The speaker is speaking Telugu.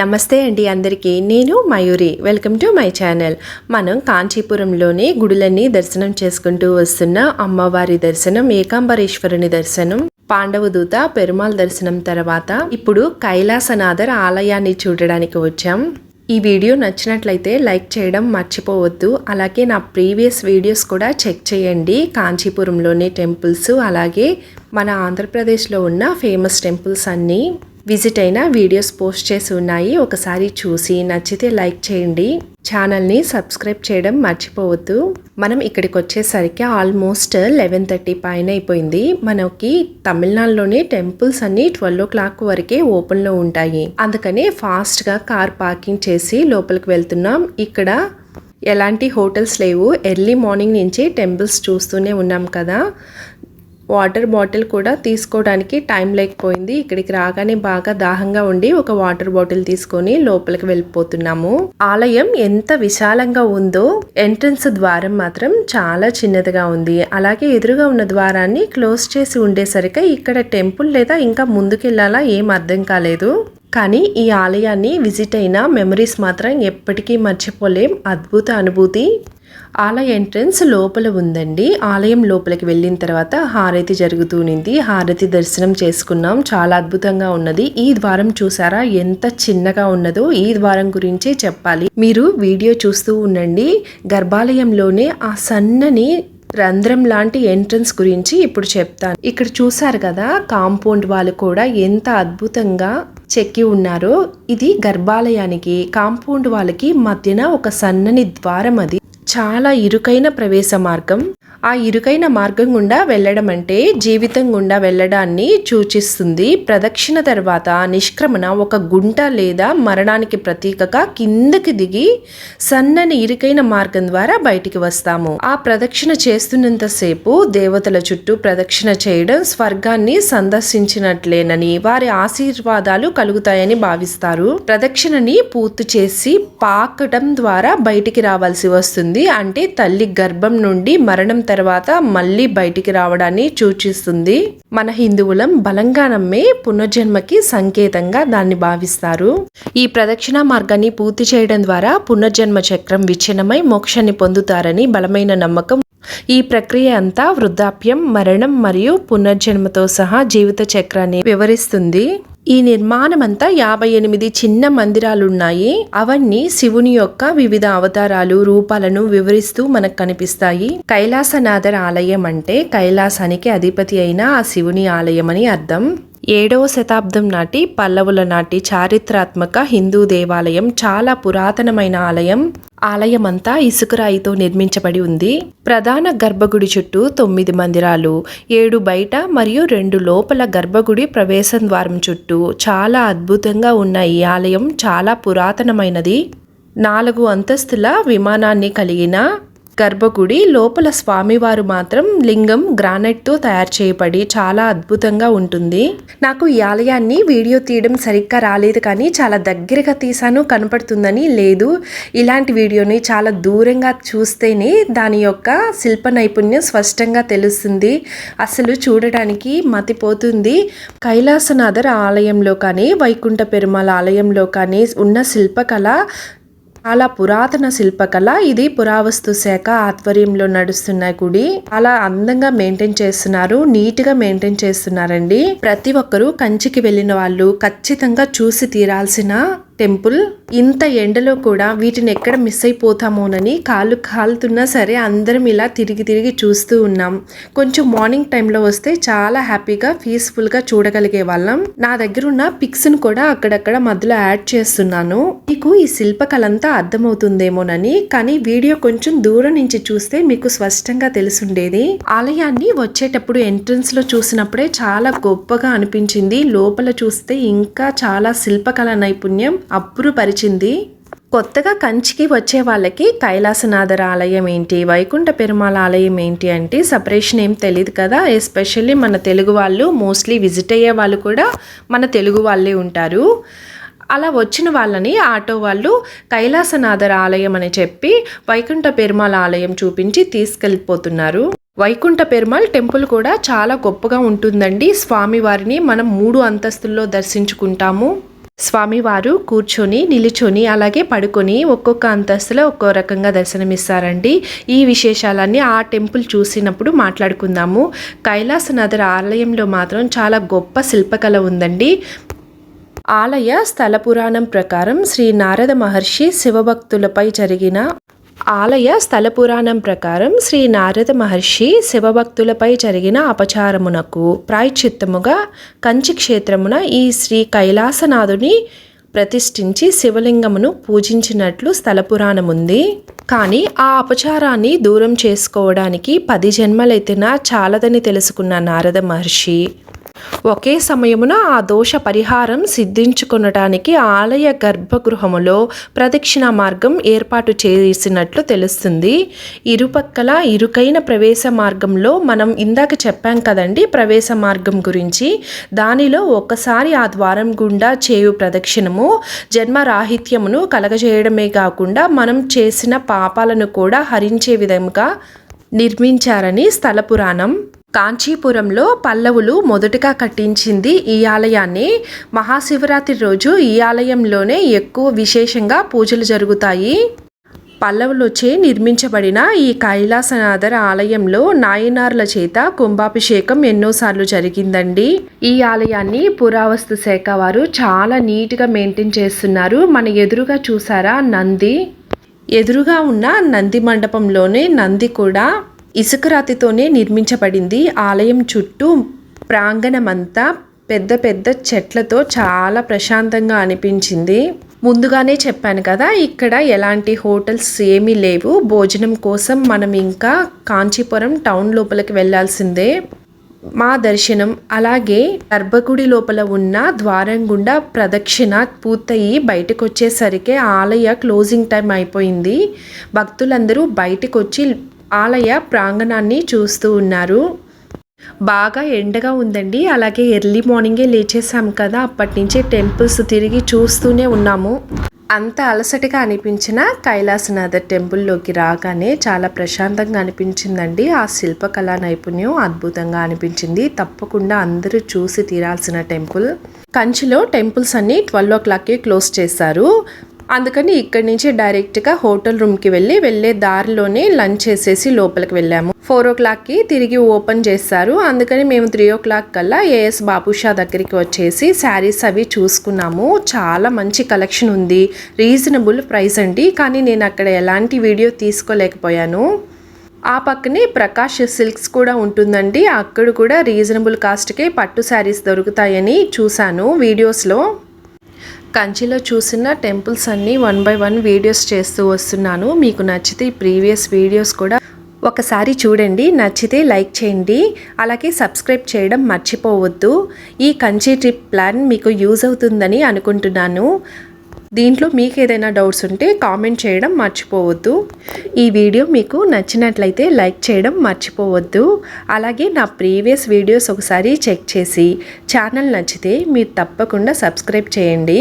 నమస్తే అండి అందరికీ. నేను Mayuri. Welcome to my channel. మనం కాంచీపురంలోని గుడులన్నీ దర్శనం చేసుకుంటూ వస్తున్న అమ్మవారి దర్శనం ఏకాంబరేశ్వరుని దర్శనం పాండవదూత పెరుమాళ్ దర్శనం తర్వాత ఇప్పుడు కైలాసనాథర్ ఆలయాన్ని చూడడానికి వచ్చాం. ఈ వీడియో నచ్చినట్లయితే లైక్ చేయడం మర్చిపోవద్దు. అలాగే నా ప్రీవియస్ వీడియోస్ కూడా చెక్ చేయండి. కాంచీపురంలోని టెంపుల్స్ అలాగే మన ఆంధ్రప్రదేశ్లో ఉన్న ఫేమస్ టెంపుల్స్ అన్నీ. విజిట్ అయిన వీడియోస్ పోస్ట్ చేసి ఉన్నాయి. ఒకసారి చూసి నచ్చితే లైక్ చేయండి. ఛానల్ని సబ్స్క్రైబ్ చేయడం మర్చిపోవద్దు. మనం ఇక్కడికి వచ్చేసరికి ఆల్మోస్ట్ లెవెన్ థర్టీ పైన అయిపోయింది. మనకి తమిళనాడులోనే టెంపుల్స్ అన్ని ట్వెల్వ్ ఓ క్లాక్ వరకే ఓపెన్లో ఉంటాయి. అందుకనే ఫాస్ట్గా కార్ పార్కింగ్ చేసి లోపలికి వెళ్తున్నాం. ఇక్కడ ఎలాంటి హోటల్స్ లేవు. ఎర్లీ మార్నింగ్ నుంచి టెంపుల్స్ చూస్తూనే ఉన్నాం కదా. వాటర్ బాటిల్ కూడా తీసుకోవడానికి టైం లేకపోయింది. ఇక్కడికి రాగానే బాగా దాహంగా ఉండి ఒక వాటర్ బాటిల్ తీసుకొని లోపలికి వెళ్ళిపోతున్నాము. ఆలయం ఎంత విశాలంగా ఉందో ఎంట్రన్స్ ద్వారం మాత్రం చాలా చిన్నదిగా ఉంది. అలాగే ఎదురుగా ఉన్న ద్వారాన్ని క్లోజ్ చేసి ఉండేసరికి ఇక్కడ టెంపుల్ లేదా ఇంకా ముందుకెళ్ళాలా ఏం అర్థం కాలేదు. కానీ ఈ ఆలయాన్ని విజిట్ అయిన మెమరీస్ మాత్రం ఎప్పటికీ మర్చిపోలేం. అద్భుత అనుభూతి. ఆలయ ఎంట్రన్స్ లోపల ఉందండి. ఆలయం లోపలికి వెళ్ళిన తర్వాత హారతి జరుగుతూనింది హారతి దర్శనం చేసుకున్నాం. చాలా అద్భుతంగా ఉన్నది. ఈ ద్వారం చూసారా? ఎంత చిన్నగా ఉన్నదో ఈ ద్వారం గురించి చెప్పాలి. మీరు వీడియో చూస్తూ ఉండండి. గర్భాలయంలోనే ఆ సన్నని రంధ్రం లాంటి ఎంట్రన్స్ గురించి ఇప్పుడు చెప్తాను. ఇక్కడ చూసారు కదా కాంపౌండ్ వాళ్ళు కూడా ఎంత అద్భుతంగా చెక్కి ఉన్నారో. ఇది గర్భాలయానికి కాంపౌండ్ వాళ్ళకి మధ్యన ఒక సన్నని ద్వారం అది. చాలా ఇరుకైన ప్రవేశ మార్గం. ఆ ఇరుకైన మార్గం గుండా వెళ్ళడం అంటే జీవితం గుండా వెళ్ళడాన్ని సూచిస్తుంది. ప్రదక్షిణ తర్వాత నిష్క్రమణ ఒక గుంట లేదా మరణానికి ప్రతీకగా కిందకి దిగి సన్నని ఇరుకైన మార్గం ద్వారా బయటికి వస్తాము. ఆ ప్రదక్షిణ చేస్తున్నంతసేపు దేవతల చుట్టూ ప్రదక్షిణ చేయడం స్వర్గాన్ని సందర్శించినట్లేనని వారి ఆశీర్వాదాలు కలుగుతాయని భావిస్తారు. ప్రదక్షిణని పూర్తి చేసి పాకటం ద్వారా బయటికి రావాల్సి వస్తుంది. అంటే తల్లి గర్భం నుండి మరణం తర్వాత మళ్ళీ బయటికి రావడాన్ని సూచిస్తుంది. మన హిందువులం బలంగా నమ్మే పునర్జన్మకి సంకేతంగా దాన్ని భావిస్తారు. ఈ ప్రదక్షిణ మార్గాన్ని పూర్తి చేయడం ద్వారా పునర్జన్మ చక్రం విచ్ఛిన్నమై మోక్షాన్ని పొందుతారని బలమైన నమ్మకం. ఈ ప్రక్రియ అంతా వృద్ధాప్యం మరణం మరియు పునర్జన్మతో సహా జీవిత చక్రాన్ని వివరిస్తుంది. ఈ నిర్మాణం అంతా యాభై ఎనిమిది చిన్న మందిరాలున్నాయి. అవన్నీ శివుని యొక్క వివిధ అవతారాలు రూపాలను వివరిస్తూ మనకు కనిపిస్తాయి. కైలాసనాథర్ ఆలయం అంటే కైలాసానికి అధిపతి అయిన ఆ శివుని ఆలయం అని అర్థం. ఏడవ శతాబ్దం నాటి పల్లవుల నాటి చారిత్రాత్మక హిందూ దేవాలయం చాలా పురాతనమైన ఆలయం. ఆలయమంతా ఇసుకరాయితో నిర్మించబడి ఉంది. ప్రధాన గర్భగుడి చుట్టూ తొమ్మిది మందిరాలు ఏడు బయట మరియు రెండు లోపల గర్భగుడి ప్రవేశం ద్వారం చుట్టూ చాలా అద్భుతంగా ఉన్న ఈ ఆలయం చాలా పురాతనమైనది. నాలుగు అంతస్తుల విమానాన్ని కలిగిన గర్భగుడి లోపల స్వామివారు మాత్రం లింగం గ్రానైట్తో తయారు చేయబడి చాలా అద్భుతంగా ఉంటుంది. నాకు ఈ ఆలయాన్ని వీడియో తీయడం సరిగ్గా రాలేదు కానీ చాలా దగ్గరగా తీసాను కనపడుతుందని లేదు. ఇలాంటి వీడియోని చాలా దూరంగా చూస్తేనే దాని యొక్క శిల్ప నైపుణ్యం స్పష్టంగా తెలుస్తుంది. అసలు చూడడానికి మతిపోతుంది. కైలాసనాథర్ ఆలయంలో కానీ వైకుంఠ పెరుమాల ఆలయంలో కానీ ఉన్న శిల్పకళ చాలా పురాతన శిల్పకళ. ఇది పురావస్తు శాఖ ఆధ్వర్యంలో నడుస్తున్న గుడి. చాలా అందంగా మెయింటైన్ చేస్తున్నారు. నీట్గా మెయింటైన్ చేస్తున్నారండి. ప్రతి ఒక్కరూ కంచికి వెళ్ళిన వాళ్ళు ఖచ్చితంగా చూసి తీరాల్సిన టెంపుల్. ఇంత ఎండలో కూడా వీటిని ఎక్కడ మిస్ అయిపోతామోనని కాళ్ళు కాలుతున్నా సరే అందరం ఇలా తిరిగి తిరిగి చూస్తూ ఉన్నాం. కొంచెం మార్నింగ్ టైంలో వస్తే చాలా హ్యాపీగా పీస్ఫుల్గా చూడగలిగే వాళ్ళం. నా దగ్గర ఉన్న పిక్స్ను కూడా అక్కడక్కడ మధ్యలో యాడ్ చేస్తున్నాను. మీకు ఈ శిల్పకళంతా అర్థమవుతుందేమోనని కానీ వీడియో కొంచెం దూరం నుంచి చూస్తే మీకు స్పష్టంగా తెలుసుండేది. ఆలయాన్ని వచ్చేటప్పుడు ఎంట్రన్స్లో చూసినప్పుడే చాలా గొప్పగా అనిపించింది. లోపల చూస్తే ఇంకా చాలా శిల్పకళ నైపుణ్యం. అబ్బురుపరిచింది కొత్తగా కంచికి వచ్చే వాళ్ళకి కైలాసనాథర ఆలయం ఏంటి? వైకుంఠ పెరుమాళ ఆలయం ఏంటి అంటే సపరేషన్ ఏం తెలియదు కదా. ఎస్పెషల్లీ మన తెలుగు వాళ్ళు మోస్ట్లీ విజిట్ అయ్యే వాళ్ళు కూడా మన తెలుగు వాళ్ళే ఉంటారు. అలా వచ్చిన వాళ్ళని ఆటో వాళ్ళు కైలాసనాథర ఆలయం అని చెప్పి వైకుంఠ పెరుమాళ ఆలయం చూపించి తీసుకెళ్ళిపోతున్నారు. వైకుంఠ పెరుమాళ్ టెంపుల్ కూడా చాలా గొప్పగా ఉంటుందండి. స్వామివారిని మనం మూడు అంతస్తుల్లో దర్శించుకుంటాము. స్వామివారు కూర్చొని నిలుచొని అలాగే పడుకొని ఒక్కొక్క అంతస్తులో ఒక్కో రకంగా దర్శనమిస్తారండి. ఈ విశేషాలన్నీ ఆ టెంపుల్ చూసినప్పుడు మాట్లాడుకుందాము. కైలాసనాథర్ ఆలయంలో మాత్రం చాలా గొప్ప శిల్పకళ ఉందండి. ఆలయ స్థల పురాణం ప్రకారం శ్రీ నారద మహర్షి శివభక్తులపై జరిగిన ఆలయ స్థల పురాణం ప్రకారం శ్రీ నారద మహర్షి శివభక్తులపై జరిగిన అపచారమునకు ప్రాయశ్చిత్తముగా కంచి క్షేత్రమున ఈ శ్రీ కైలాసనాథుని ప్రతిష్ఠించి శివలింగమును పూజించినట్లు స్థల పురాణముంది. కానీ ఆ అపచారాన్ని దూరం చేసుకోవడానికి పది జన్మలెత్తినా చాలదని తెలుసుకున్న నారద మహర్షి ఒకే సమయమున ఆ దోష పరిహారం సిద్ధించుకొనటానికి ఆలయ గర్భగృహములో ప్రదక్షిణ మార్గం ఏర్పాటు చేసినట్లు తెలుస్తుంది. ఇరుపక్కల ఇరుకైన ప్రవేశ మార్గంలో మనం ఇందాక చెప్పాం కదండి ప్రవేశ మార్గం గురించి. దానిలో ఒకసారి ఆ ద్వారం గుండా చేయు ప్రదక్షిణము జన్మరాహిత్యమును కలగజేయడమే కాకుండా మనం చేసిన పాపాలను కూడా హరించే విధంగా నిర్మించారని స్థల పురాణం. కాంచీపురంలో పల్లవులు మొదటగా కట్టించింది ఈ ఆలయాన్ని. మహాశివరాత్రి రోజు ఈ ఆలయంలోనే ఎక్కువ విశేషంగా పూజలు జరుగుతాయి. పల్లవులొచ్చే నిర్మించబడిన ఈ కైలాసనాథర్ ఆలయంలో నాయనార్ల చేత కుంభాభిషేకం ఎన్నోసార్లు జరిగిందండి. ఈ ఆలయాన్ని పురావస్తు శాఖ వారు చాలా నీట్గా మెయింటైన్ చేస్తున్నారు. మన ఎదురుగా చూసారా నంది? ఎదురుగా ఉన్న నంది మండపంలోనే నంది కూడా. ఇసుకరాతితోనే నిర్మించబడింది. ఆలయం చుట్టూ ప్రాంగణమంతా పెద్ద పెద్ద చెట్లతో చాలా ప్రశాంతంగా అనిపించింది. ముందుగానే చెప్పాను కదా ఇక్కడ ఎలాంటి హోటల్స్ ఏమీ లేవు. భోజనం కోసం మనం ఇంకా కాంచీపురం టౌన్ లోపలికి వెళ్ళాల్సిందే మా దర్శనం. అలాగే గర్భగుడి లోపల ఉన్న ద్వారం గుండా ప్రదక్షిణ పూర్తయి బయటకు వచ్చేసరికి ఆలయ క్లోజింగ్ టైం అయిపోయింది. భక్తులందరూ బయటకు వచ్చి ఆలయ ప్రాంగణాన్ని చూస్తూ ఉన్నారు. బాగా ఎండగా ఉందండి. అలాగే ఎర్లీ మార్నింగే లేచేసాం కదా. అప్పటి నుంచే టెంపుల్స్ తిరిగి చూస్తూనే ఉన్నాము. అంత అలసటగా అనిపించిన కైలాసనాథర్ టెంపుల్లోకి రాగానే చాలా ప్రశాంతంగా అనిపించిందండి. ఆ శిల్పకళా నైపుణ్యం అద్భుతంగా అనిపించింది. తప్పకుండా అందరూ చూసి తీరాల్సిన టెంపుల్. కంచిలో టెంపుల్స్ అన్ని ట్వెల్వ్ ఓ క్లాక్కి క్లోజ్ చేశారు. అందుకని ఇక్కడి నుంచి డైరెక్ట్గా హోటల్ రూమ్కి వెళ్ళి వెళ్ళే దారిలోనే లంచ్ చేసేసి లోపలికి వెళ్ళాము. ఫోర్ ఓ క్లాక్కి తిరిగి ఓపెన్ చేస్తారు అందుకని మేము త్రీ ఓ క్లాక్ కల్లా ఏఎస్ బాబుషా దగ్గరికి వచ్చేసి శారీస్ అవి చూసుకున్నాము. చాలా మంచి కలెక్షన్ ఉంది. రీజనబుల్ ప్రైస్ అండి. కానీ నేను అక్కడ ఎలాంటి వీడియో తీసుకోలేకపోయాను. ఆ పక్కనే ప్రకాష్ సిల్క్స్ కూడా ఉంటుందండి. అక్కడ కూడా రీజనబుల్ కాస్ట్కే పట్టు శారీస్ దొరుకుతాయని చూశాను వీడియోస్లో. కంచిలో చూసిన టెంపుల్స్ అన్నీ వన్ బై వన్ వీడియోస్ చేస్తూ వస్తున్నాను. మీకు నచ్చితే ప్రీవియస్ వీడియోస్ కూడా ఒకసారి చూడండి. నచ్చితే లైక్ చేయండి. అలాగే సబ్స్క్రైబ్ చేయడం మర్చిపోవద్దు. ఈ కంచి ట్రిప్ ప్లాన్ మీకు యూజ్ అవుతుందని అనుకుంటున్నాను. దీంట్లో మీకు ఏదైనా డౌట్స్ ఉంటే కామెంట్ చేయడం మర్చిపోవద్దు. ఈ వీడియో మీకు నచ్చినట్లయితే లైక్ చేయడం మర్చిపోవద్దు. అలాగే నా ప్రీవియస్ వీడియోస్ ఒకసారి చెక్ చేసి ఛానల్ నచ్చితే మీరు తప్పకుండా సబ్స్క్రైబ్ చేయండి.